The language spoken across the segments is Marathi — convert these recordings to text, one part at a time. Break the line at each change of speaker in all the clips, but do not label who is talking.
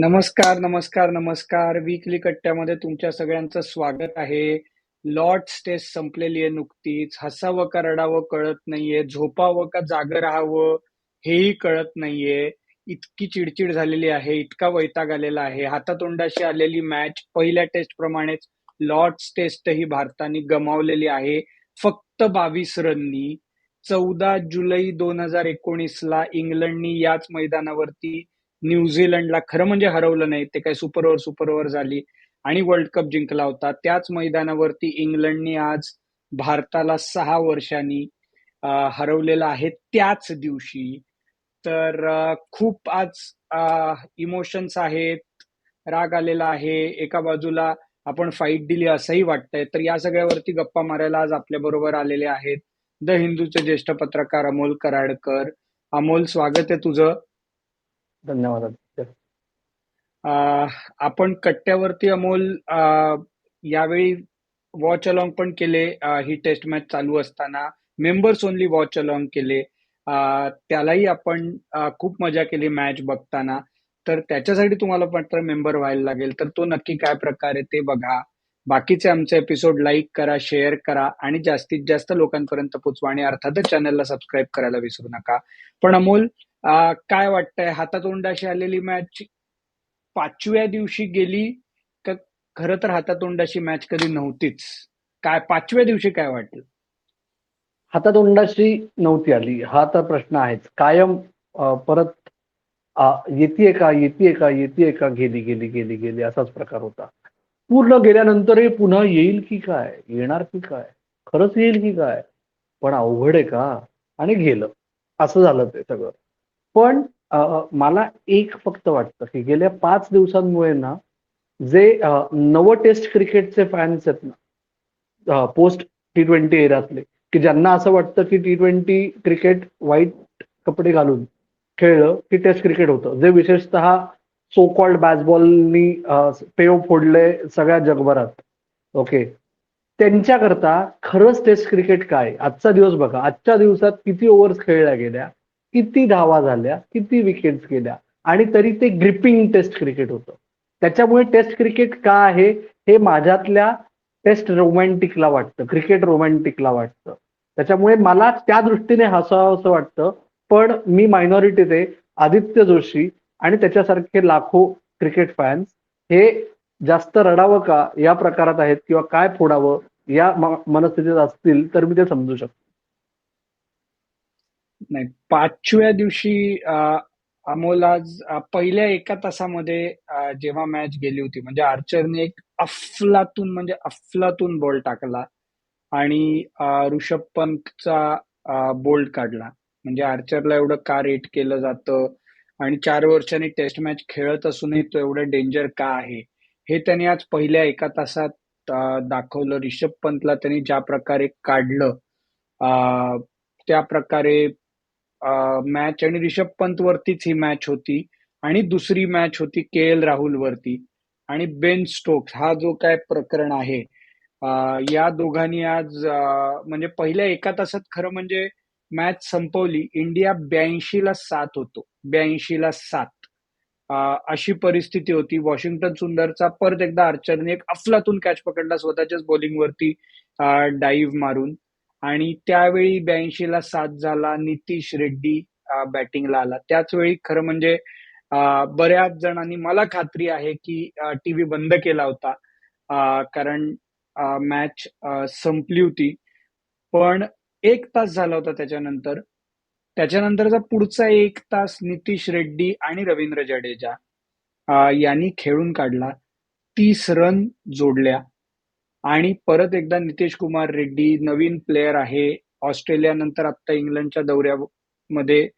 नमस्कार, नमस्कार, नमस्कार. वीकली कट्ट्यामध्ये तुमच्या सगळ्यांचं स्वागत आहे. लॉर्ड्स टेस्ट संपलेली आहे नुकतीच. हसावं का रडावं कळत नाहीये. झोपावं का जाग राहावं हेही कळत नाहीये. इतकी चिडचिड झालेली आहे, इतका वैताग आलेला आहे. हातातोंडाशी आलेली मॅच पहिल्या टेस्ट प्रमाणेच लॉर्ड्स टेस्टही भारताने गमावलेली आहे. फक्त बावीस रननी. चौदा जुलै दोन हजार एकोणीसला इंग्लंडनी याच मैदानावरती न्यूझीलंडला खरं म्हणजे हरवलं नाही. ते काय सुपर ओव्हर सुपर ओव्हर झाली आणि वर्ल्ड कप जिंकला होता. त्याच मैदानावरती इंग्लंडनी आज भारताला सहा वर्षांनी हरवलेला हरवलेलं आहे त्याच दिवशी. तर खूप आज इमोशन्स आहेत, राग आलेला आहे. एका बाजूला आपण फाईट दिली असंही वाटतंय. तर या सगळ्यावरती गप्पा मारायला आज आपल्या बरोबर आलेले आहेत द हिंदूचे ज्येष्ठ पत्रकार अमोल कराडकर. अमोल स्वागत आहे तुझं.
धन्यवाद. आदित्य.
आपण कट्ट्यावरती अमोल यावेळी वॉच अलॉंग पण केले. ही टेस्ट मॅच चालू असताना मेंबर्स ओनली वॉच अलॉंग केले. त्यालाही आपण खूप मजा केली मॅच बघताना. तर त्याच्यासाठी तुम्हाला मात्र मेंबर व्हायला लागेल. तर तो नक्की काय प्रकार आहे ते बघा. बाकीचे आमचे एपिसोड लाईक करा शेअर करा आणि जास्तीत जास्त लोकांपर्यंत पोचवा आणि अर्थातच चॅनलला सबस्क्राईब करायला विसरू नका. पण अमोल काय वाटतंय? हातातोंडाशी आलेली मॅच पाचव्या दिवशी गेली का खरं तर हातातोंडाशी मॅच कधी नव्हतीच? काय पाचव्या दिवशी काय वाटलं?
हातातोंडाशी नव्हती आली. हा तर प्रश्न आहेच. कायम परत येते का? येते का? येते का? गेली गेली गेली गेली असाच प्रकार होता. पूर्ण गेल्यानंतरही पुन्हा येईल की काय? येणार की काय? खरंच येईल की काय? पण अवघड आहे का? आणि गेलं. असं झालं ते सगळं. पण मला एक फक्त वाटतं की गेल्या पाच दिवसांमुळे ना जे नव टेस्ट क्रिकेटचे फॅन्स आहेत ना पोस्ट टी ट्वेंटी एरातले की ज्यांना असं वाटतं की टी ट्वेंटी क्रिकेट वाईट कपडे घालून खेळलं की टेस्ट क्रिकेट होतं. जे विशेषतः सो कॉल्ड बॅसबॉलनी पेव फोडले सगळ्या जगभरात. ओके त्यांच्याकरता खरंच टेस्ट क्रिकेट काय? आजचा दिवस बघा. आजच्या दिवसात किती ओव्हर्स खेळल्या गेल्या? किती धावा झाल्या किती विकेट्स गेल्या आणि तरी ते ग्रिपिंग टेस्ट क्रिकेट होतं. त्याच्यामुळे टेस्ट क्रिकेट का आहे हे माझ्यातल्या टेस्ट रोमॅन्टिकला वाटतं क्रिकेट रोमॅन्टिकला वाटतं. त्याच्यामुळे मला त्या दृष्टीने हसावं असं वाटतं पण मी मायनॉरिटीत आहे आदित्य जोशी आणि त्याच्यासारखे लाखो क्रिकेट फॅन्स हे जास्त रडावं का या प्रकारात आहेत किंवा काय फोडावं या मनस्थितीत असतील तर मी ते समजू शकतो.
नाही पाचव्या दिवशी अं, अमोल आज पहिल्या एका तासामध्ये जेव्हा मॅच गेली होती म्हणजे आर्चरने एक अफलातून म्हणजे अफलातून बॉल टाकला आणि ऋषभ पंतचा बोल्ड काढला. म्हणजे आर्चरला एवढं का रेट केलं जातं आणि चार वर्षांनी टेस्ट मॅच खेळत असूनही तो एवढं डेंजर का आहे? हे त्याने आज पहिल्या एका तासात दाखवलं. ऋषभ पंतला त्यांनी ज्या प्रकारे काढलं त्या प्रकारे मॅच आणि ऋषभ पंत वरतीच ही मॅच होती आणि दुसरी मॅच होती के एल राहुल वरती. आणि बेन स्टोक्स हा जो काय प्रकरण आहे या दोघांनी आज म्हणजे पहिल्या एका तासात खरं म्हणजे मॅच संपवली. इंडिया ब्याऐंशी ला सात होतो. ब्याऐंशी ला सात अशी परिस्थिती होती. वॉशिंग्टन सुंदरचा परत एकदा आर्चरने एक अफलातून कॅच पकडला स्वतःच्याच बॉलिंगवरती डाईव्ह मारून. आणि त्यावेळी ब्याऐंशी ला सात झाला नितीश रेड्डी बॅटिंगला आला. त्याच वेळी खरं म्हणजे बऱ्याच जणांनी मला खात्री आहे की टीव्ही बंद केला होता. कारण मॅच संपली होती. पण एक तास झाला होता त्याच्यानंतर. त्याच्यानंतरचा पुढचा एक तास नितीश रेड्डी आणि रवींद्र जडेजा यांनी खेळून काढला. तीस रन जोडल्या. आणि परत एकदा नितीश कुमार रेड्डी नवीन प्लेयर आहे. ऑस्ट्रेलियानंतर आता इंग्लंडच्या दौऱ्यामध्ये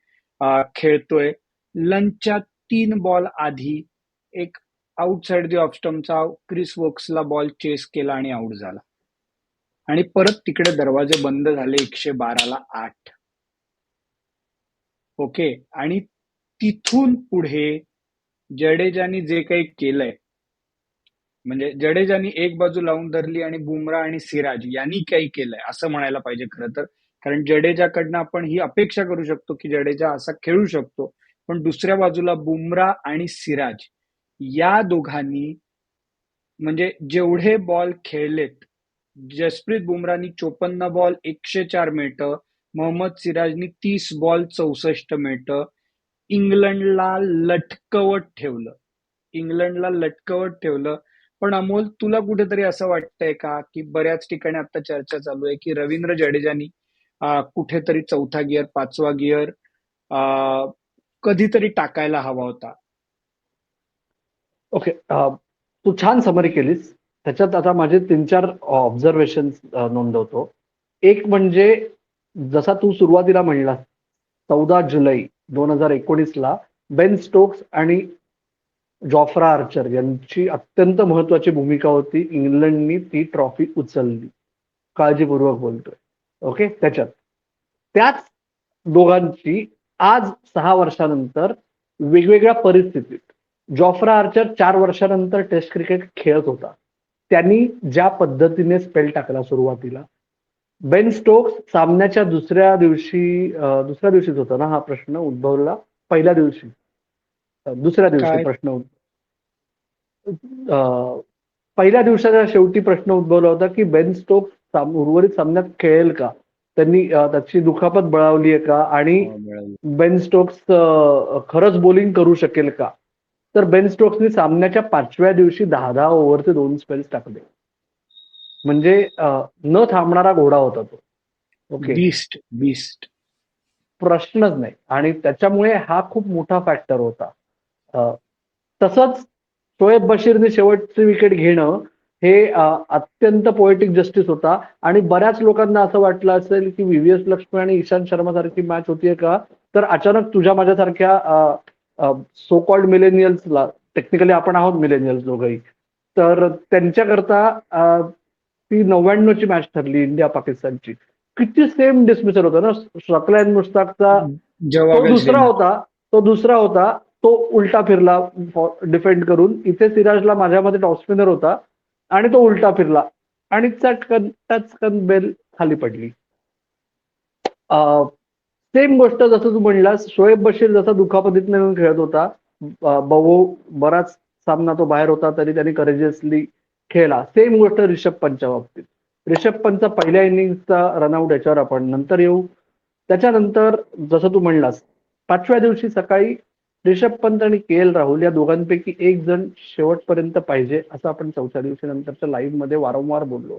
अं, खेळतोय. लंचच्या तीन बॉल आधी एक आउटसाइड दी ऑफ स्टंपचा क्रिस वोक्सला बॉल चेस केला आणि आउट झाला. आणि परत तिकडे दरवाजे बंद झाले एकशे बाराला आठ. ओके? आणि तिथून पुढे जडेजाने जे काही केलंय म्हणजे जडेजानी एक बाजू लावून धरली आणि बुमरा आणि सिराज यांनी काही केलंय असं म्हणायला पाहिजे खरं तर. कारण जडेजाकडनं आपण ही अपेक्षा करू शकतो की जडेजा असा खेळू शकतो. पण दुसऱ्या बाजूला बुमरा आणि सिराज या दोघांनी म्हणजे जेवढे बॉल खेळलेत जसप्रीत बुमरानी चोपन्न बॉल एकशे चार मिनिटं मोहम्मद सिराजनी तीस बॉल चौसष्ट मिनिटं इंग्लंडला लटकवत ठेवलं. इंग्लंडला लटकवत ठेवलं. पण अमोल तुला कुठेतरी असं वाटतंय का की बऱ्याच ठिकाणी आता चर्चा चालू आहे की रवींद्र जडेजानी कुठेतरी चौथा गिअर पाचवा गिअर कधीतरी टाकायला हवा होता?
ओके तू छान समरी केलीस. त्याच्यात आता माझे तीन चार ऑब्झर्वेशन नोंदवतो. एक म्हणजे जसा तू सुरुवातीला म्हणलास चौदा जुलै दोन हजार एकोणीसला बेन स्टोक्स आणि जॉफ्रा आर्चर यांची अत्यंत महत्वाची भूमिका होती. इंग्लंडनी ती ट्रॉफी उचलली. काळजीपूर्वक बोलतोय. ओके त्याच्यात. त्याच दोघांची आज सहा वर्षानंतर वेगवेगळ्या परिस्थितीत जॉफ्रा आर्चर चार वर्षानंतर टेस्ट क्रिकेट खेळत होता. त्यांनी ज्या पद्धतीने स्पेल टाकला सुरुवातीला बेन स्टोक्स सामन्याच्या दुसऱ्या दिवशी दुसऱ्या दिवशीच होता ना हा प्रश्न उद्भवला. पहिल्या दिवशी. दुसऱ्या दिवशी प्रश्न पहिल्या दिवसाच्या शेवटी प्रश्न उद्भवला होता की बेन स्टोक्स उर्वरित सामन्यात खेळेल का? त्यांनी त्याची दुखापत बळावली आहे का? आणि हो, बेन स्टोक्स खरंच बोलिंग करू शकेल का? तर बेन स्टोक्सनी सामन्याच्या पाचव्या दिवशी दहा दहा ओव्हरचे दोन स्पेल्स टाकले. म्हणजे न थांबणारा घोडा होता तो.
ओके बीस्ट बीस्ट
प्रश्नच नाही. आणि त्याच्यामुळे हा खूप मोठा फॅक्टर होता. तसंच शोएब बशीरने शेवटची विकेट घेणं हे अत्यंत पोएटिक जस्टिस होता. आणि बऱ्याच लोकांना असं वाटलं असेल की व्हीव्हीएस लक्ष्मी आणि ईशांत शर्मा सारखी मॅच होतीये का? तर अचानक तुझ्या माझ्यासारख्या सो कॉल्ड मिलेनियल्सला टेक्निकली आपण आहोत मिलेनियल्स दोघंही. तर त्यांच्याकरता ती नव्याण्णवची मॅच ठरली इंडिया पाकिस्तानची. किती सेम डिसमिसल होता ना? शकलान मुश्ताकचा दुसरा होता तो दुसरा होता. तो उलटा फिरला डिफेंड करून. इथे सिराजला माझ्यामध्ये टॉप स्पिनर होता आणि तो उलटा फिरला आणि चटकन टचकन बेल खाली पडली. सेम गोष्ट जसं तू म्हणलास शोएब बशीर जसा दुखापतीत खेळत होता बहु बराच सामना तो बाहेर होता तरी त्याने करेजियसली खेळला. सेम गोष्ट रिषभ पंतच्या बाबतीत. रिषभ पंतचा पहिल्या इनिंगचा रनआउट याच्यावर आपण नंतर येऊ. त्याच्यानंतर जसं तू म्हणलास पाचव्या दिवशी सकाळी रिषभ पंत आणि के एल राहुल या दोघांपैकी एक जण शेवटपर्यंत पाहिजे असं आपण चौथ्या दिवशी नंतरच्या लाईव्हमध्ये वारंवार बोललो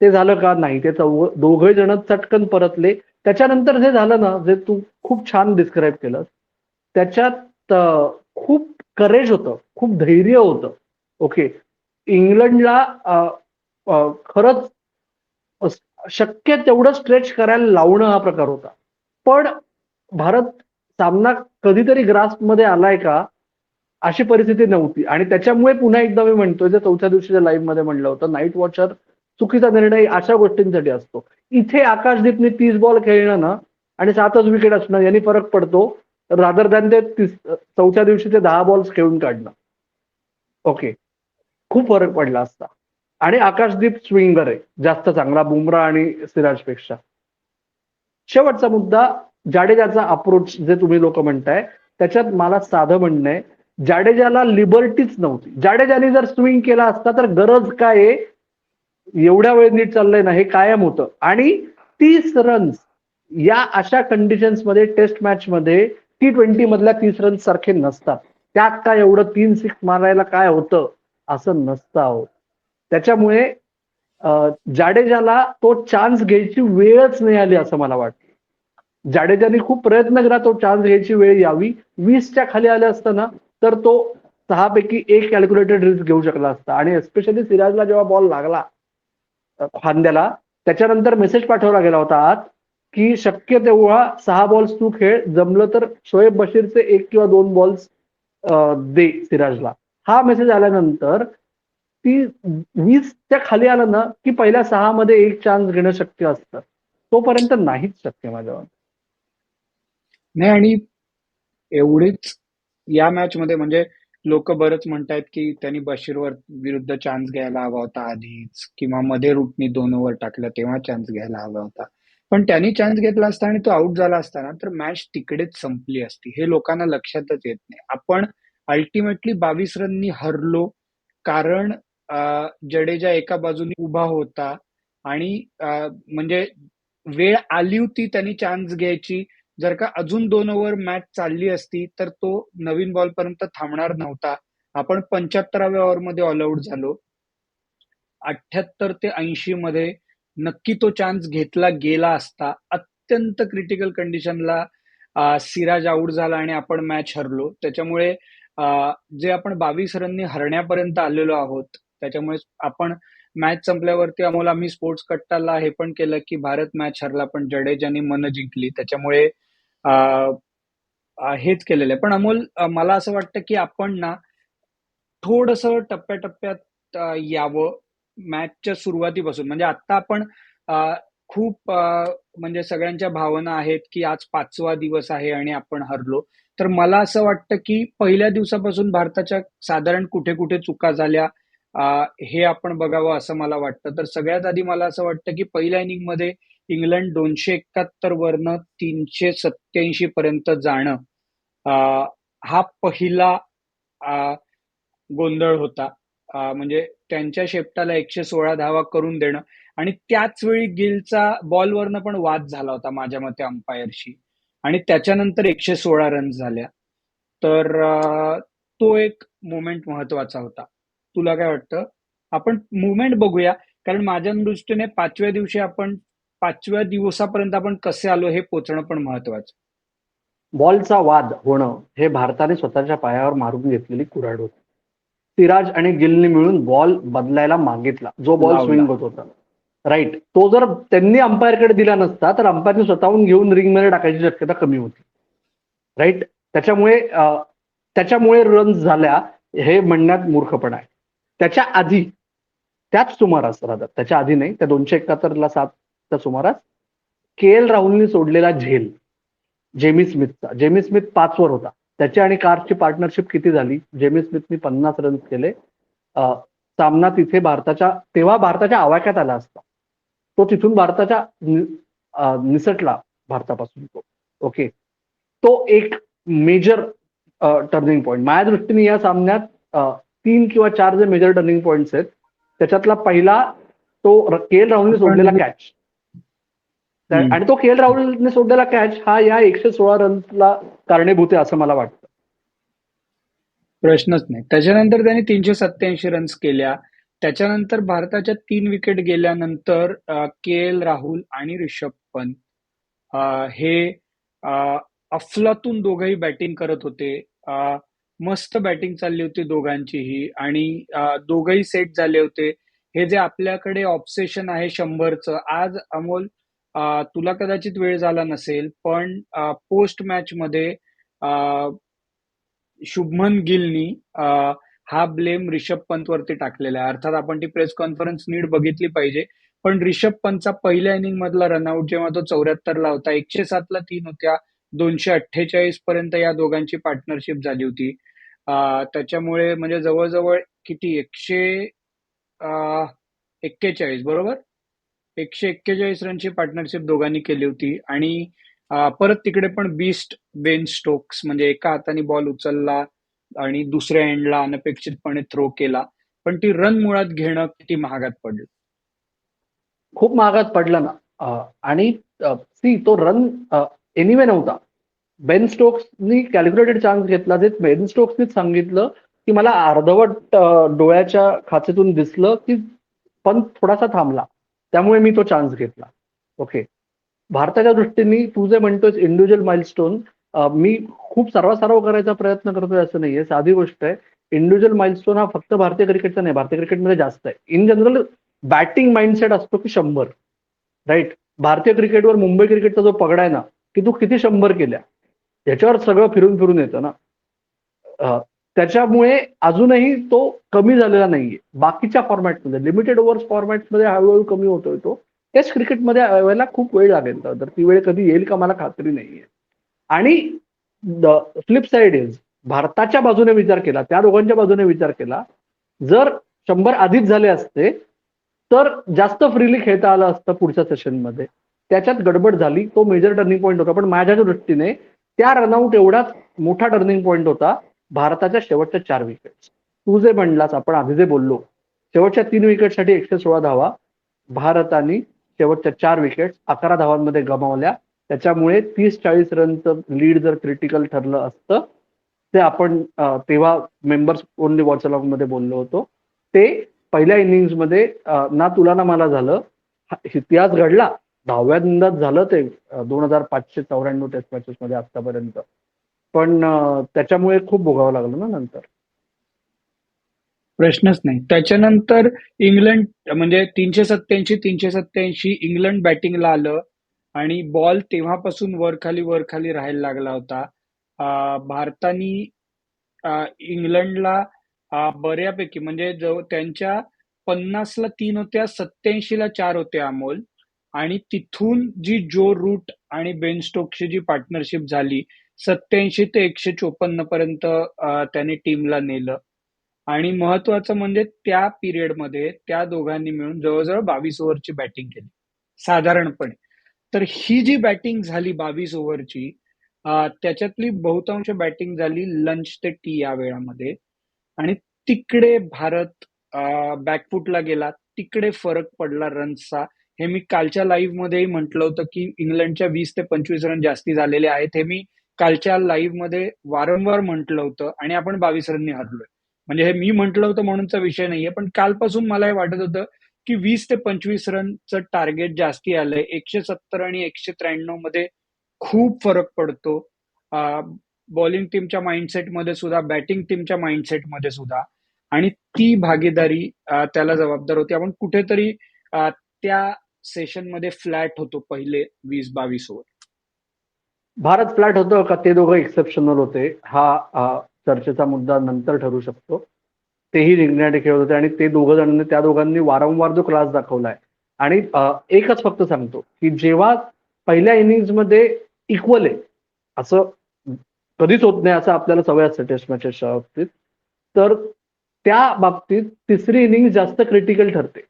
ते झालं का? नाही. ते चौ दोघे जण चटकन परतले. त्याच्यानंतर जे झालं ना जे तू खूप छान डिस्क्राईब केलं त्याच्यात खूप करेज होतं. खूप धैर्य होतं. ओके इंग्लंडला खरंच शक्य तेवढं स्ट्रेच करायला लावणं हा प्रकार होता. पण भारत सामना कधीतरी मध्ये आलाय का? अशी परिस्थिती नव्हती. आणि त्याच्यामुळे पुन्हा एकदा मी म्हणतोय जे चौथ्या दिवशीच्या लाईव्हमध्ये म्हणलं होतं नाईट वॉचर चुकीचा निर्णय अशा गोष्टींसाठी असतो. इथे आकाशदीपने तीस बॉल खेळणं ना आणि सातच विकेट असणं यांनी फरक पडतो. रादर दॅन ते चौथ्या दिवशी ते दहा बॉल्स खेळून काढणं. ओके खूप फरक पडला असता. आणि आकाशदीप स्विंगर आहे. जास्त चांगला बुमरा आणि सिराजपेक्षा. शेवटचा मुद्दा जाडेजाचा अप्रोच जे तुम्ही लोक म्हणताय त्याच्यात मला साधं म्हणणं आहे जाडेजाला लिबर्टीच नव्हती. जाडेजाने जर स्विंग केला असता तर गरज काय एवढ्या वेळ नीट चाललंय ना हे कायम होतं. आणि तीस रन्स या अशा कंडिशन्समध्ये टेस्ट मॅच मध्ये टी ट्वेंटी मधल्या तीस रन्स सारखे नसतात. त्यात काय एवढं तीन सिक्स मारायला काय होतं असं नसतं आहोत त्याच्यामुळे जाडेजाला तो चान्स घ्यायची वेळच नाही आली असं मला वाटतं. जाडेजाने खूप प्रयत्न केला तो चान्स घ्यायची वेळ यावी. वीसच्या खाली आले असताना तर तो सहापैकी एक कॅल्क्युलेटेड रिस्क घेऊ शकला असता. आणि एस्पेशली सिराजला जेव्हा बॉल लागला खांद्याला त्याच्यानंतर मेसेज पाठवला गेला होता आत की शक्य तेव्हा सहा बॉल्स तू खेळ जमलं तर शोएब बशीरचे एक किंवा दोन बॉल्स दे सिराजला. हा मेसेज आल्यानंतर ती वीसच्या खाली आलं ना की पहिल्या सहा मध्ये एक चान्स घेणं शक्य असतं. तोपर्यंत नाहीच शक्य माझ्या
नाही आणि एवढीच या मॅच मध्ये म्हणजे लोक बरंच म्हणतायत की त्यांनी बशीरवर विरुद्ध चान्स घ्यायला हवा होता आधीच किंवा मध्ये रूटनी दोन ओव्हर टाकलं तेव्हा चान्स घ्यायला हवा होता. पण त्यांनी चान्स घेतला असता आणि तो आउट झाला असता ना तर मॅच तिकडेच संपली असती. हे लोकांना लक्षातच येत नाही. आपण अल्टिमेटली बावीस रननी हरलो कारण जडेजा एका बाजूने उभा होता आणि म्हणजे वेळ आली होती त्यांनी चान्स घ्यायची जर का अजून दोन ओव्हर मॅच चालली असती तर तो नवीन बॉल पर्यंत थांबणार नव्हता. आपण पंच्याहत्तराव्या ओव्हरमध्ये ऑल आऊट झालो. अठ्याहत्तर ते ऐंशी मध्ये नक्की तो चान्स घेतला गेला असता. अत्यंत क्रिटिकल कंडिशनला सिराज आऊट झाला आणि आपण मॅच हरलो. त्याच्यामुळे जे आपण बावीस रननी हरण्यापर्यंत आलेलो आहोत त्याच्यामुळे आपण मॅच संपल्यावरती आम्हाला आम्ही स्पोर्ट्स कट्टाला हे पण केलं की भारत मॅच हरला पण जडेजाने मन जिंकली. त्याच्यामुळे हेच केलेलं आहे. पण अमोल मला असं वाटतं की आपण ना थोडस टप्प्याटप्प्यात यावं मॅचच्या सुरुवातीपासून. म्हणजे आता आपण खूप म्हणजे सगळ्यांच्या भावना आहेत की आज पाचवा दिवस आहे आणि आपण हरलो. तर मला असं वाटतं की पहिल्या दिवसापासून भारताच्या साधारण कुठे कुठे चुका झाल्या हे आपण बघावं असं मला वाटतं. तर सगळ्यात आधी मला असं वाटतं की पहिल्या इनिंगमध्ये मध्ये इंग्लंड दोनशे एकाहत्तर वरनं तीनशे सत्याऐंशी पर्यंत जाणं हा पहिला गोंधळ होता. म्हणजे त्यांच्या शेपटाला एकशे सोळा धावा करून देणं. आणि त्याच वेळी गिलचा बॉलवरनं पण वाद झाला होता माझ्या मते अंपायरशी. आणि त्याच्यानंतर एकशे सोळा रन्स झाल्या. तर तो एक मोमेंट महत्त्वाचा होता. तुला काय वाटतं? आपण मुवमेंट बघूया. कारण माझ्या दृष्टीने पाचव्या दिवशी आपण पाचव्या दिवसापर्यंत आपण कसे आलो हे पोचणं पण महत्वाचं.
बॉलचा वाद होणं हे भारताने स्वतःच्या पायावर मारून घेतलेली कुऱ्हाड होती. सिराज आणि गिलने मिळून बॉल बदलायला मागितला. जो बॉल. स्विंग होत होता. राईट तो जर त्यांनी अंपायरकडे दिला नसता तर अंपायरने स्वतःहून घेऊन रिंगमध्ये टाकायची शक्यता कमी होती. राईट त्याच्यामुळे त्याच्यामुळे रन्स झाल्या हे म्हणण्यात मूर्खपणा आहे. त्याच्या आधी त्याच सुमारास राहतात त्याच्या आधी नाही त्या दोनशे एकाहत्तरला सातच्या सुमारास के एल राहुलने सोडलेला झेल. जेमी स्मिथचा. जेमी स्मिथ पाचवर होता. त्याची आणि कारची पार्टनरशिप किती झाली? जेमी स्मिथने पन्नास रन्स केले. सामना तिथे भारताच्या तेव्हा भारताच्या आवाक्यात आला असता. तो तिथून भारताच्या निसटला भारतापासून तो. ओके. तो एक मेजर टर्निंग पॉईंट माझ्या दृष्टीने या सामन्यात तीन किंवा चार जे मेजर टर्निंग पॉईंट्स आहेत त्याच्यातला पहिला तो के एल राहुलने सोडलेला कॅच. आणि तो के एल राहुलने सोडलेला कॅच हा या एकशे सोळा रन्सला कारणीभूत आहे असं मला वाटतं.
प्रश्नच नाही. त्याच्यानंतर त्यांनी तीनशे सत्याऐंशी रन्स केल्या. त्याच्यानंतर भारताच्या तीन विकेट गेल्यानंतर के एल राहुल आणि रिषभ पंत हे अफलातून दोघंही बॅटिंग करत होते. अं, मस्त बॅटिंग चालली होती दोघांचीही आणि दोघंही सेट झाले होते. हे जे आपल्याकडे ऑब्सेशन आहे शंभरचं आज अमोल तुला कदाचित वेळ झाला नसेल पण पोस्ट मॅच मध्ये शुभमन गिलनी हा ब्लेम रिषभ पंत वरती टाकलेला आहे. अर्थात आपण ती प्रेस कॉन्फरन्स नीट बघितली पाहिजे. पण रिषभ पंतचा पहिल्या इनिंग मधला रनआउट जेव्हा तो चौऱ्याहत्तरला होता एकशे सातला तीन होत्या. दोनशे अठ्ठेचाळीस पर्यंत या दोघांची पार्टनरशिप झाली होती. त्याच्यामुळे म्हणजे जवळजवळ किती? एकशे एक्केचाळीस बरोबर? एकशे एक्केचाळीस रनची पार्टनरशिप दोघांनी केली होती. आणि परत तिकडे पण बीस्ट बेन स्टोक्स म्हणजे एका हाताने बॉल उचलला आणि दुसऱ्या एंडला अनपेक्षितपणे थ्रो केला. पण ती रन मुळात घेणं किती महागात पडलं?
खूप महागात पडला ना. आणि सी तो रन एनिवे नव्हता. बेन स्टोक्सनी कॅल्क्युलेटेड चान्स घेतला. जे बेन स्टोक्सनीच सांगितलं की मला अर्धवट डोळ्याच्या खाचेतून दिसलं की पण थोडासा थांबला. त्यामुळे मी तो चान्स घेतला. ओके भारताच्या दृष्टीने तू जे म्हणतोय इंडिव्हिज्युअल माइलस्टोन मी खूप सर्वासार्व करायचा प्रयत्न करतोय असं नाहीये. साधी गोष्ट आहे. इंडिव्हिज्युअल माइलस्टोन हा फक्त भारतीय क्रिकेटचा नाही भारतीय क्रिकेटमध्ये जास्त आहे. इन जनरल बॅटिंग माइंडसेट असतो की शंभर. राईट भारतीय क्रिकेटवर मुंबई क्रिकेटचा जो पगडा आहे ना की तू किती शंभर केल्या? याच्यावर सगळं फिरून फिरून येतं ना. त्याच्यामुळे अजूनही तो कमी झालेला नाहीये. बाकीच्या फॉर्मॅटमध्ये लिमिटेड ओव्हर्स फॉर्मॅटमध्ये हळूहळू कमी होतोय तो. टेस्ट क्रिकेटमध्ये व्हायला खूप वेळ लागेल. तर ती वेळ कधी येईल का मला खात्री नाहीये. आणि फ्लिप साइड इज भारताच्या बाजूने विचार केला त्या दोघांच्या बाजूने विचार केला जर शंभर आधीच झाले असते तर जास्त फ्रीली खेळता आलं असतं पुढच्या सेशनमध्ये त्याच्यात गडबड झाली तो मेजर टर्निंग पॉईंट होता. पण माझ्या दृष्टीने त्या रनआउट एवढाच मोठा टर्निंग पॉईंट होता भारताच्या शेवटच्या चार विकेट्स तू जे म्हणलास आपण आधी जे बोललो शेवटच्या तीन विकेटसाठी एकशे सोळा धावा भारताने शेवटच्या चार विकेट अकरा धावांमध्ये गमावल्या. त्याच्यामुळे तीस चाळीस रनचं लीड जर क्रिटिकल ठरलं असतं ते आपण तेव्हा मेंबर्स ओनली वॉच मध्ये बोललो होतो. ते पहिल्या इनिंगमध्ये ना तुला ना मला झालं इतिहास घडला. दहाव्यांदाच झालं ते दोन हजार पाचशे चौऱ्याण्णव टेस्ट मॅचेस मध्ये आतापर्यंत पण त्याच्यामुळे खूप भोगावं लागलं ना नंतर.
प्रश्नच नाही. त्याच्यानंतर इंग्लंड म्हणजे तीनशे सत्याऐंशी तीनशे सत्याऐंशी इंग्लंड बॅटिंगला आलं आणि बॉल तेव्हापासून वर खाली वर खाली राहायला लागला होता. भारताने भारतानी इंग्लंडला बऱ्यापैकी म्हणजे त्यांच्या पन्नासला तीन होत्या सत्याऐंशीला चार होत्या अमोल. आणि तिथून जी जो रूट आणि बेनस्टोकची जी पार्टनरशिप झाली सत्याऐंशी ते एकशे चोपन्न पर्यंत त्याने टीमला नेलं. आणि महत्वाचं म्हणजे त्या पिरियडमध्ये त्या दोघांनी मिळून जवळजवळ बावीस ओव्हरची बॅटिंग केली. साधारणपणे. तर ही जी बॅटिंग झाली बावीस ओव्हरची अं, त्याच्यातली बहुतांश बॅटिंग झाली लंच ते टी या वेळामध्ये. आणि तिकडे भारत बॅकफुटला गेला. तिकडे फरक पडला रन्सचा हे मी कालच्या लाईव्ह मध्येही म्हटलं होतं की इंग्लंडच्या वीस ते पंचवीस रन जास्ती झालेले आहेत. हे मी कालच्या लाईव्हमध्ये वारंवार म्हटलं होतं आणि आपण बावीस रननी हरलोय. म्हणजे हे मी म्हटलं होतं म्हणूनचा विषय नाहीये पण कालपासून मला हे वाटत होतं की वीस ते पंचवीस रनचं टार्गेट जास्ती आलंय. एकशे सत्तर आणि एकशे त्र्याण्णवमध्ये खूप फरक पडतो. बॉलिंग टीमच्या माइंडसेटमध्ये सुद्धा बॅटिंग टीमच्या माइंडसेटमध्ये सुद्धा. आणि ती भागीदारी त्याला जबाबदार होती. आपण कुठेतरी त्या सेशनमध्ये फ्लॅट होतो पहिले वीस बावीस ओव्हर
भारत फ्लॅट होतं का? ते दोघं एक्सेप्शनल होते. हा चर्चेचा मुद्दा नंतर ठरू शकतो. तेही जिंकण्यासाठी खेळत होते आणि ते दोघं जणांनी त्या दोघांनी वारंवार जो क्लास दाखवलाय. आणि एकच फक्त सांगतो की जेव्हा पहिल्या इनिंगमध्ये इक्वल आहे असं कधीच होत नाही असं आपल्याला सवय असते टेस्ट मॅचेसच्या बाबतीत तर त्या बाबतीत तिसरी इनिंग जास्त क्रिटिकल ठरते.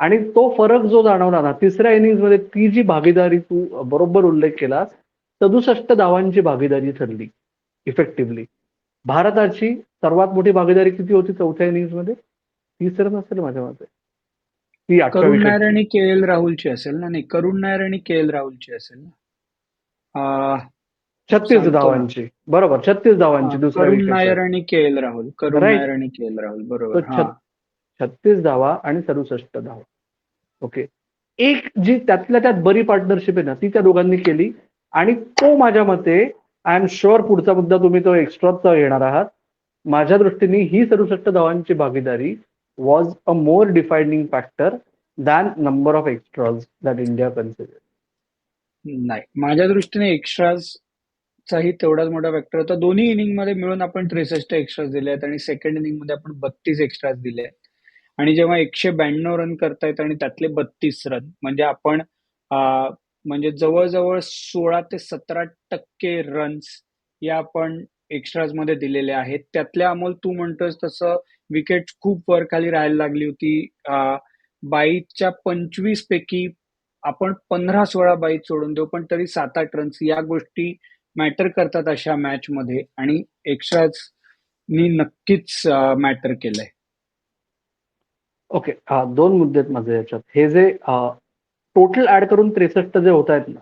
आणि तो फरक जो जाणवला ना तिसऱ्या इनिंगमध्ये ती जी भागीदारी तू बरोबर उल्लेख केलास सदुसष्ट धावांची भागीदारी ठरली इफेक्टिव्हली भारताची सर्वात मोठी भागीदारी किती होती चौथ्या इनिंग्समध्ये तीस रन असेल माझ्या मते. ती
करुण. नायर आणि के एल राहुलची असेल ना? नाही करुण नायर आणि के एल राहुलची असेल ना?
छत्तीस. धावांची. बरोबर छत्तीस धावांची दुसऱ्या
करुण नायर. आणि के एल राहुल करुण. नायर आणि के एल राहुल बरोबर.
छत- छत्तीस धावा आणि सदुसष्ट धावा. ओके. एक जी त्यातल्या त्यात बरी पार्टनरशिप आहे ना ती त्या दोघांनी केली. आणि तो माझ्या मते आय एम शुअर पुढचा मुद्दा तुम्ही तो एक्स्ट्रा येणार आहात. माझ्या दृष्टीने ही सदुसष्ट धावांची भागीदारी was a more defining factor than number of extras that India consider
नाही. माझ्या दृष्टीने एक्स्ट्राज चाही तेवढाच मोठा फॅक्टर होता. दोन्ही इनिंगमध्ये मिळून आपण त्रेसष्ट एक्स्ट्राज दिले आहेत आणि सेकंड इनिंगमध्ये आपण बत्तीस एक्स्ट्राज दिले आहेत. आणि जेव्हा एकशे ब्याण्णव रन करतायत आणि त्यातले बत्तीस रन म्हणजे आपण म्हणजे जवळजवळ सोळा ते सतरा टक्के रन्स या आपण एक्स्ट्राजमध्ये दिलेले आहेत. त्यातल्या अमोल तू म्हणतोस तसं विकेट खूप वर खाली राहायला लागली होती. बाईच्या पंचवीस पैकी आपण पंधरा सोळा बाईत सोडून देऊ पण तरी सात आठ रन्स या गोष्टी मॅटर करतात अशा मॅच मध्ये आणि एक्स्ट्राज नी नक्कीच मॅटर केलंय.
ओके हा दोन मुद्दे आहेत माझे याच्यात. हे जे टोटल ऍड करून त्रेसष्ट जे होत आहेत ना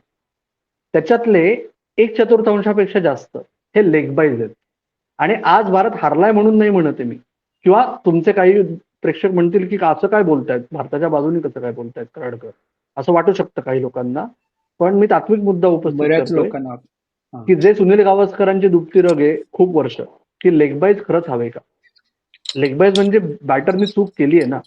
त्याच्यातले एक चतुर्थांशापेक्षा जास्त हे लेग बाईज आहेत आणि आज भारत हारलाय म्हणून नाही म्हणत आहे मी. किंवा तुमचे काही प्रेक्षक म्हणतील की असं काय बोलतायत? भारताच्या बाजूने कसं काय बोलतायत कराडकर? असं वाटू शकतं काही लोकांना. पण मी तात्विक मुद्दा उपस्थित
लोकांना.
की जे सुनील गावस्करांची दुपटी रग आहे खूप वर्ष की लेग बाईज खरंच हवे का? लेग बाईज म्हणजे बॅटरनी चूक केली आहे ना.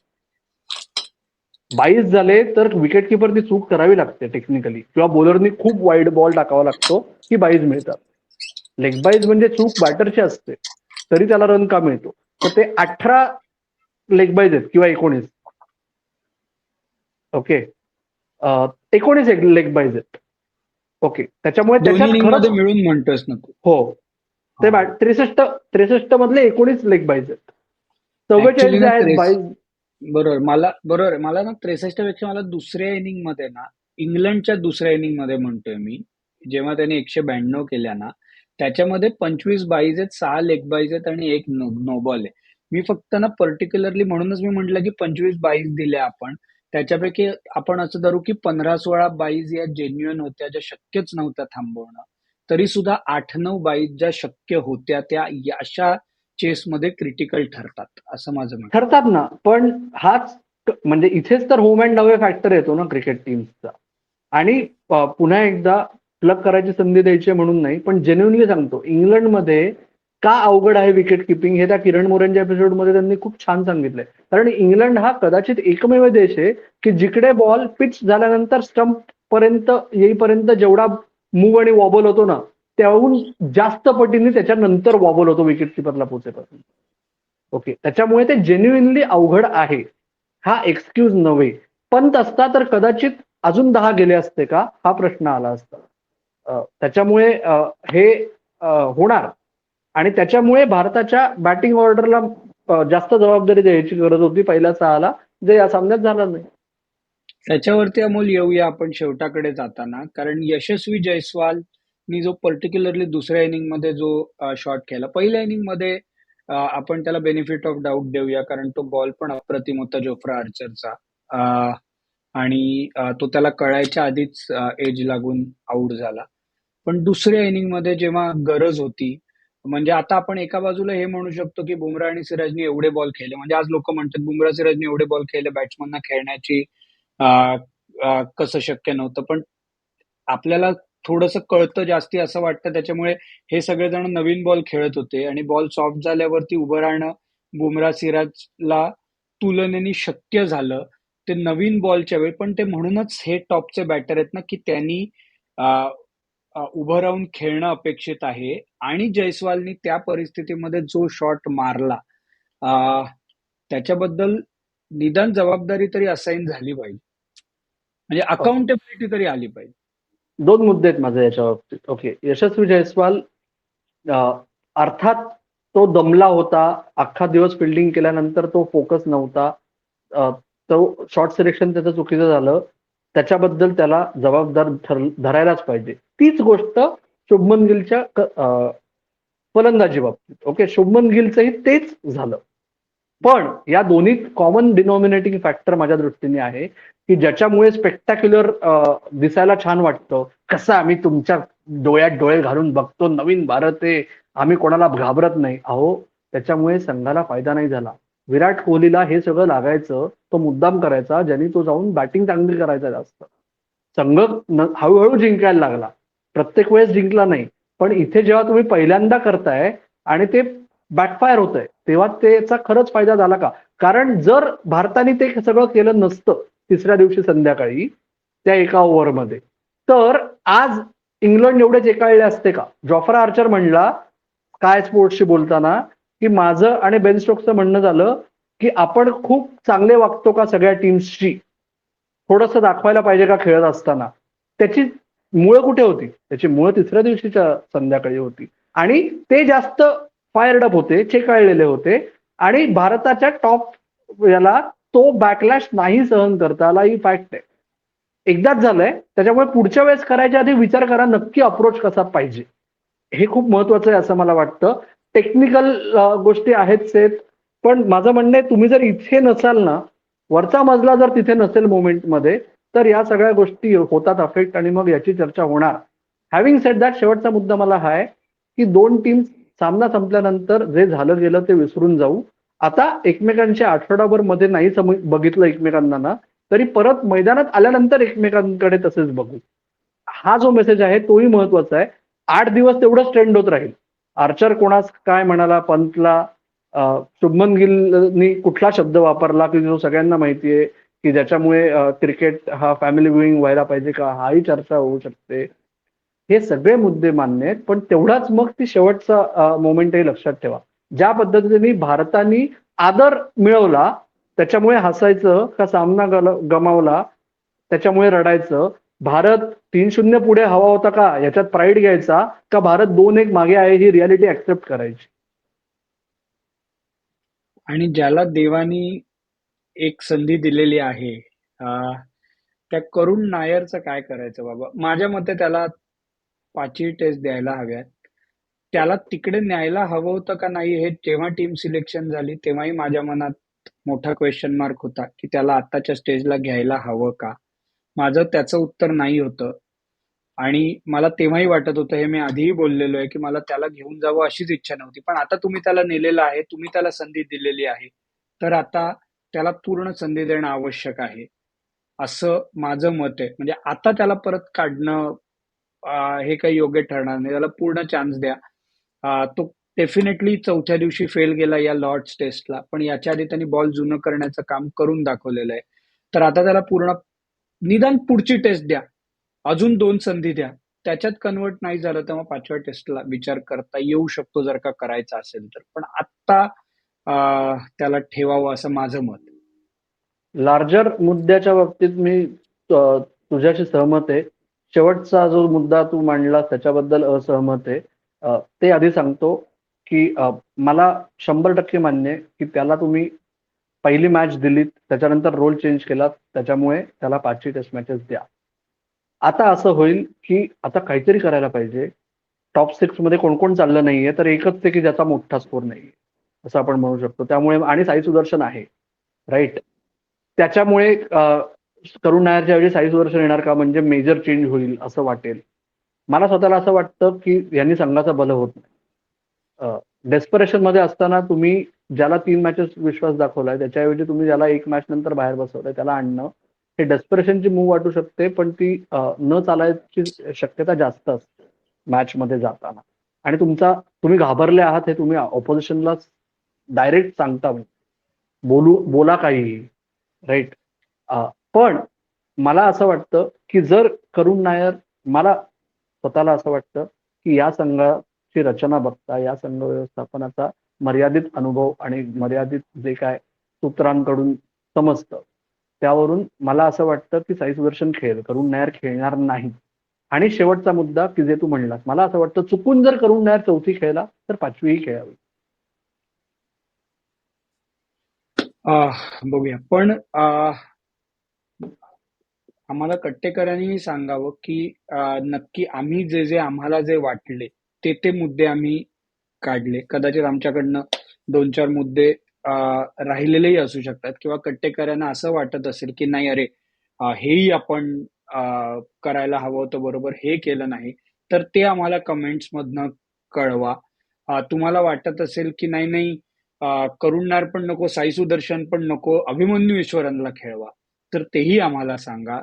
बाईस झाले तर विकेट किपरनी चूक करावी लागते टेक्निकली किंवा बॉलरनी खूप वाईड बॉल टाकावा लागतो की बाईज मिळतात. लेग बाईज म्हणजे चूक बॅटरची असते. तरी त्याला रन का मिळतो? तर ते अठरा लेग बाईज आहेत किंवा एकोणीस. ओके एकोणीस लेग बाईज आहेत. ओके त्याच्यामुळे त्याच्यात
मिळून म्हणतोस ना
हो. ते बॅट त्रेसष्ट त्रेसष्ट मधले एकोणीस लेग बाईज आहेत. चव्वेचाळीस
ना
आहेत बाईज
बरोबर. मला बरोबर आहे. मला ना त्रेसष्टपेक्षा मला दुसऱ्या इनिंगमध्ये ना इंग्लंडच्या दुसऱ्या इनिंगमध्ये म्हणतोय मी. जेव्हा त्याने एकशे ब्याण्णव केल्या ना त्याच्यामध्ये पंचवीस बाईज आहेत सहा लेग बाईज आहेत आणि एक नो बॉल आहे. मी फक्त ना पर्टिक्युलरली म्हणूनच मी म्हटलं की पंचवीस बाईज दिल्या आपण. त्याच्यापैकी आपण असं धरू की पंधरा सोळा बाईज या जेन्युअन होत्या ज्या शक्यच नव्हत्या थांबवणं. तरी सुद्धा आठ नऊ बाईज ज्या शक्य होत्या त्या या- अशा चेसमध्ये क्रिटिकल ठरतात असं माझं म्हणणं
ठरतात ना पण हाच म्हणजे इथेच तर होम अँड अवे फॅक्टर येतो ना क्रिकेट टीमचा आणि पुन्हा एकदा प्लग करायची संधी द्यायची म्हणून नाही पण जेन्युनली सांगतो इंग्लंडमध्ये का अवघड आहे विकेट किपिंग हे त्या किरण मोरेंच्या एपिसोडमध्ये त्यांनी खूप छान सांगितलंय. कारण इंग्लंड हा कदाचित एकमेव देश आहे की जिकडे बॉल पिच झाल्यानंतर स्टंप पर्यंत येईपर्यंत जेवढा मूव आणि वॉबल होतो ना त्याहून जास्त पटीने त्याच्यानंतर वॉबल होतो विकेट किपरला पोहोचेपर्यंत. ओके त्याच्यामुळे ते जेन्युइनली अवघड आहे. हा एक्सक्यूज नव्हे. पंत असता तर कदाचित अजून दहा गेले असते का? हा प्रश्न आला असता. त्याच्यामुळे हे होणार. आणि त्याच्यामुळे भारताच्या बॅटिंग ऑर्डरला जास्त जबाबदारी द्यायची गरज होती. पहिल्या सहाला जे या सामन्यात झालं नाही.
त्याच्यावरती अमोल येऊया आपण शेवटाकडे जाताना. कारण यशस्वी नी जो पर्टिक्युलरली दुसऱ्या इनिंगमध्ये जो शॉट केला पहिल्या इनिंगमध्ये आपण त्याला बेनिफिट ऑफ डाऊट देऊया कारण तो बॉल पण अप्रतिम होता जोफ्रा आर्चरचा आणि तो त्याला कळायच्या आधीच एज लागून आऊट झाला. पण दुसऱ्या इनिंगमध्ये जेव्हा गरज होती म्हणजे आता आपण एका बाजूला हे म्हणू शकतो की बुमरा आणि सिराजने एवढे बॉल खेळले. म्हणजे आज लोक म्हणतात बुमराह सिराजने एवढे बॉल खेळले बॅट्समनना खेळण्याची कसं शक्य नव्हतं. पण आपल्याला थोडंसं कळतं जास्ती असं वाटतं. त्याच्यामुळे हे सगळेजण नवीन बॉल खेळत होते. आणि बॉल सॉफ्ट झाल्यावरती उभं राहणं बुमराह सिराजला तुलनेने शक्य झालं. ते नवीन बॉलच्या वेळी पण ते म्हणूनच हे टॉपचे बॅटर आहेत ना की त्यांनी उभं राहून खेळणं अपेक्षित आहे. आणि जयस्वालनी त्या परिस्थितीमध्ये जो शॉट मारला त्याच्याबद्दल निदान जबाबदारी तरी असाइन झाली पाहिजे. म्हणजे अकाउंटेबिलिटी तरी आली पाहिजे.
दोन मुद्दे आहेत माझे याच्या बाबतीत ओके यशस्वी जयस्वाल अर्थात तो दमला होता अख्खा दिवस फिल्डिंग केल्यानंतर तो फोकस नव्हता. तो शॉर्ट सिलेक्शन त्याचं चुकीचं झालं. त्याच्याबद्दल त्याला जबाबदार ठर धरायलाच पाहिजे. तीच गोष्ट शुभमन गिलच्या फलंदाजी बाबतीत. ओके शुभमन गिलचंही तेच झालं. पण या दोन्ही कॉमन डिनॉमिनेटिंग फॅक्टर माझ्या दृष्टीने आहे की ज्याच्यामुळे स्पेक्टॅक्युलर दिसायला छान वाटतं. कसं आम्ही तुमच्या डोळ्यात डोळे घालून बघतो नवीन भारत आहे आम्ही कोणाला घाबरत नाही. अहो त्याच्यामुळे संघाला फायदा नाही झाला. विराट कोहलीला हे सगळं लागायचं तो मुद्दाम करायचा ज्यांनी तो जाऊन बॅटिंग चांगली करायचा जास्त. संघ हळूहळू जिंकायला लागला. प्रत्येक वेळेस जिंकला नाही. पण इथे जेव्हा तुम्ही पहिल्यांदा करताय आणि ते बॅकफायर होत आहे तेव्हा त्याचा खरंच फायदा झाला का? कारण जर भारताने ते सगळं केलं नसतं तिसऱ्या दिवशी संध्याकाळी त्या एका ओव्हरमध्ये तर आज इंग्लंड एवढे चेकाळले असते का? जॉफरा आर्चर म्हणला काय स्पोर्ट्सशी बोलताना की माझं आणि बेन स्टोक्सचं म्हणणं झालं की आपण खूप चांगले वागतो का सगळ्या टीम्सशी थोडस दाखवायला पाहिजे का खेळत असताना? त्याची मुळं कुठे होती? त्याची मुळं तिसऱ्या दिवशीच्या संध्याकाळी होती. आणि ते जास्त फायर्ड अप होते चेकाळलेले होते. आणि भारताच्या टॉप याला तो बॅकलॅश नाही सहन करता आला ही फॅक्ट आहे. एकदाच झालंय त्याच्यामुळे पुढच्या वेळेस करायच्या आधी विचार करा नक्की अप्रोच कसा पाहिजे. हे खूप महत्वाचं आहे असं मला वाटतं. टेक्निकल गोष्टी आहेतच आहेत पण माझं म्हणणं आहे तुम्ही जर इथे नसाल ना वरचा मजला जर तिथे नसेल मोमेंटमध्ये तर या सगळ्या गोष्टी होतात अफेक्ट आणि मग याची चर्चा होणार. हॅव्हिंग सेट दॅट शेवटचा मुद्दा मला हा आहे की दोन टीम सामना संपल्यानंतर जे झालं गेलं ते विसरून जाऊ. आता एकमेकांच्या आठवडाभरमध्ये नाही सम बघितलं एकमेकांना ना तरी परत मैदानात आल्यानंतर एकमेकांकडे तसेच बघू. हा जो मेसेज आहे तोही महत्त्वाचा आहे. आठ दिवस तेवढंच ट्रेंड होत राहील. आर्चर कोणास काय म्हणाला पंतला शुभमन गिलनी कुठला शब्द वापरला की जो सगळ्यांना माहिती आहे की ज्याच्यामुळे क्रिकेट हा फॅमिली व्ह्युईंग व्हायला पाहिजे का हाही चर्चा होऊ शकते. हे सगळे मुद्दे मान्य आहेत पण तेवढाच मग ती शेवटचा मोमेंटही लक्षात ठेवा. ज्या पद्धतीने भारताने आदर मिळवला त्याच्यामुळे हसायचं का सामना गमावला त्याच्यामुळे रडायचं भारत तीन शून्य पुढे हवा होता का याच्यात प्राईड घ्यायचा का भारत दोन एक मागे आहे ही रियालिटी ऍक्सेप्ट करायची?
आणि ज्याला देवानी एक संधी दिलेली आहे त्या करुण नायरचं काय करायचं बाबा? माझ्या मते त्याला पाचही टेस्ट द्यायला हव्यात. त्याला तिकडे न्यायला हवं होतं का नाही हे जेव्हा टीम सिलेक्शन झाली तेव्हाही माझ्या मनात मोठा क्वेश्चन मार्क होता की त्याला आताच्या स्टेजला घ्यायला हवं का? माझं त्याचं उत्तर नाही होतं. आणि मला तेव्हाही वाटत होतं हे मी आधीही बोललेलो आहे की मला त्याला घेऊन जावं अशीच इच्छा नव्हती. पण आता तुम्ही त्याला नेलेलं आहे तुम्ही त्याला संधी दिलेली आहे तर आता त्याला पूर्ण संधी देणं आवश्यक आहे. असं माझं मत आहे. म्हणजे आता त्याला परत काढणं हे काही योग्य ठरणार नाही. त्याला पूर्ण चान्स द्या. तो डेफिनेटली चौथ्या दिवशी फेल गेला या लॉर्ड्स टेस्टला पण याच्या आधी त्यांनी बॉल जुनं करण्याचं काम करून दाखवलेलं आहे. तर आता त्याला पूर्ण निदान पुढची टेस्ट द्या. अजून दोन संधी द्या. त्याच्यात कन्वर्ट नाही झालं तर मग पाचव्या टेस्टला विचार करता येऊ शकतो जर का करायचा असेल तर. पण आत्ता त्याला ठेवावं असं माझं मत.
लार्जर मुद्द्याच्या बाबतीत मी तुझ्याशी सहमत आहे. शेवटचा जो मुद्दा तू मांडला त्याच्याबद्दल असहमत आहे. ते आधी सांगतो की मला शंभर टक्के मान्य आहे की त्याला तुम्ही पहिली मॅच दिलीत त्याच्यानंतर रोल चेंज केलात त्याच्यामुळे त्याला पाचवी टेस्ट मॅचेस द्या. आता असं होईल की आता काहीतरी करायला पाहिजे. टॉप सिक्समध्ये कोण कोण चाललं नाहीये तर एकच ते की ज्याचा मोठा स्कोर नाहीये असं आपण म्हणू शकतो. त्यामुळे आणि साई सुदर्शन आहे राईट त्याच्यामुळे करुण नायरच्या ऐवजी साई सुदर्शन येणार का? म्हणजे मेजर चेंज होईल असं वाटेल. मला स्वतःला असं वाटतं की यांनी संघाचं भलं होत नाही. डेस्परेशनमध्ये असताना तुम्ही ज्याला तीन मॅचेस विश्वास दाखवलाय त्याच्याऐवजी तुम्ही ज्याला एक मॅच नंतर बाहेर बसवलंय त्याला आणणं हे डेस्परेशनची मूव वाटू शकते पण ती न चालायची शक्यता जास्त असते मॅच मध्ये जाताना. आणि तुमचा तुम्ही घाबरले आहात हे तुम्ही ऑपोजिशनला डायरेक्ट सांगता म्हणजे. बोलू बोला काही राईट पण मला असं वाटतं की जर करुण नायर मला स्वतःला असं वाटतं की या संघाची रचना बघता या संघ व्यवस्थापनाचा मर्यादित अनुभव आणि मर्यादित जे काय सूत्रांकडून समजतं त्यावरून मला असं वाटतं की साई सुदर्शन खेळ करुण नायर खेळणार नाही. आणि शेवटचा मुद्दा की जे तू म्हणलास मला असं वाटतं चुकून जर करुण नायर चौथी खेळला तर पाचवीही खेळावी.
बघूया. पण आम्हाला कट्टेकरांनी सांगावं की नक्की आम्ही जे जे आम्हाला जे वाटले ते ते मुद्दे आम्ही काढले. कदाचित आमच्याकडनं दोन चार मुद्दे राहिलेलेही असू शकतात किंवा कट्टेकरांना असं वाटत असेल की नाही अरे हेही आपण करायला हवं होतं बरोबर हे केलं नाही तर ते आम्हाला कमेंट्स मधनं कळवा तुम्हाला वाटत असेल की नाही नाही करुणनार पण नको साई सुदर्शन पण नको अभिमन्यू ईश्वरांना खेळवा तर तेही आम्हाला सांगा.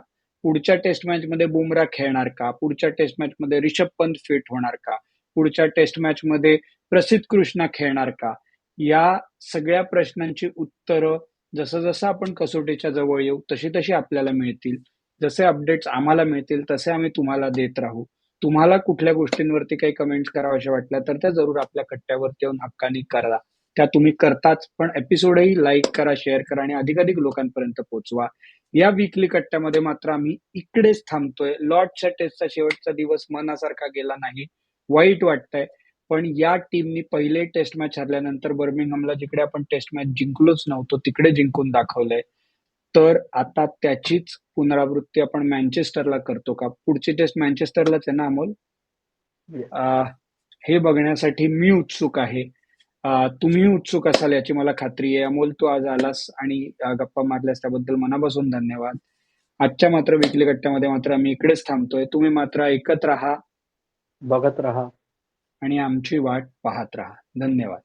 पुढच्या टेस्ट मॅच मध्ये बुमरा खेळणार का? पुढच्या टेस्ट मॅच मध्ये रिषभ पंत फिट होणार का? पुढच्या टेस्ट मॅच मध्ये प्रसिद्ध कृष्णा खेळणार का? या सगळ्या प्रश्नांची उत्तरं जसं जसं आपण कसोटीच्या जवळ येऊ तशी तशी आपल्याला मिळतील. जसे अपडेट्स आम्हाला मिळतील तसे आम्ही तुम्हाला देत राहू. तुम्हाला कुठल्या गोष्टींवरती काही कमेंट्स कराव्याशा वाटल्या तर त्या जरूर आपल्या कट्ट्यावरती येऊन हक्कानी करा. त्या तुम्ही करताच पण एपिसोडही लाईक करा शेअर करा आणि अधिकाधिक लोकांपर्यंत पोहोचवा. या वीकली कट्ट्यामध्ये मात्र आम्ही इकडेच थांबतोय. लॉर्डच्या टेस्टचा शेवटचा दिवस मनासारखा गेला नाही वाईट वाटतंय. पण या टीमनी पहिले टेस्ट मॅच हरल्यानंतर बर्मिंगहमला जिकडे आपण टेस्ट मॅच जिंकलोच नव्हतो तिकडे जिंकून दाखवलंय. तर आता त्याचीच पुनरावृत्ती आपण मँचेस्टरला करतो का? पुढची टेस्ट मँचेस्टरलाच आहे ना अमोल? हे बघण्यासाठी मी उत्सुक आहे. तुम्ही उत्सुक असाल याची मला खात्री आहे. अमोल तू आज आलास आणि गप्पा मारल्यास त्याबद्दल मनापासून धन्यवाद. आजच्या मात्र विकली गट्ट्यामध्ये मात्र आम्ही इकडेच थांबतोय. तुम्ही मात्र ऐकत राहा.
बघत राहा.
आणि आमची वाट पाहत राहा. धन्यवाद.